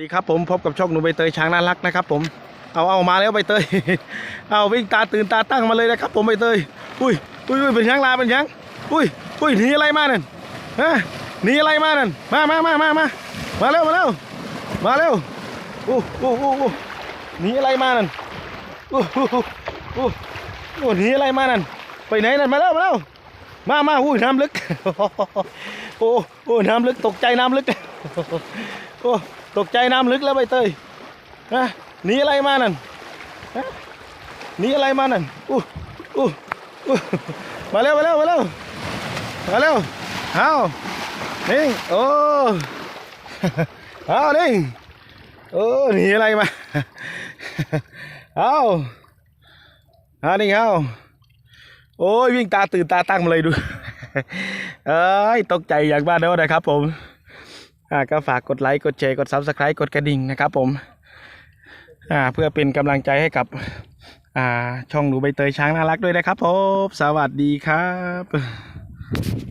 ดีครับผมพบกับช่องหนูใบเตยช้างน่ารักนะครับผมเอาเอามาแล้วใบเตย เอาวิ่งตาตื่นตาตั้งมาเลยนะครับ ผมใบเตยอุ้ยอุ้ยอุ้ยเป็นช้างลาเป็นช้างอุ้ยอุ้ยหนีอะไรมาเนั่นฮะหนีอะไรมาเนั่นมามามามามามาเร็วมาเร็วมาเร็วโอ้โอ้โอ้โอ้หนีอะไรมาเนั่นโอ้โอ้โอ้โอ้โอ้หนีอะไรมาเนั่นไปไหนนั่นมาเร็วมาเร็วมามาอุ้ยน้ำลึก โอ้โอ้น้ำลึกตกใจน้ำลึกโอ้ตกใจน้ำลึกแล้วใบเตยฮะหนีอะไรมานั่นฮะหนีอะไรมานั่นอู้อู้อู้มาเร็วมาเร็วมาเร็วมาเร็วเอานิ่โอ้เอานิ่โอ้หนีอะไรมาเอาเอานี่เอาโอ้ยวิ่งตาตื่นตาตั้งมาเลยดู เอ้ยตกใจอย่างบ้าเด้อนะครับผมอ่าก็ฝากกดไลค์กดแชร์กดซับสไครต์กดกระดิ่งนะครับผมอ่าเพื่อเป็นกำลังใจให้กับอ่าช่องหนูใบเตยช้างน่ารักด้วยนะครับผมสวัสดีครับ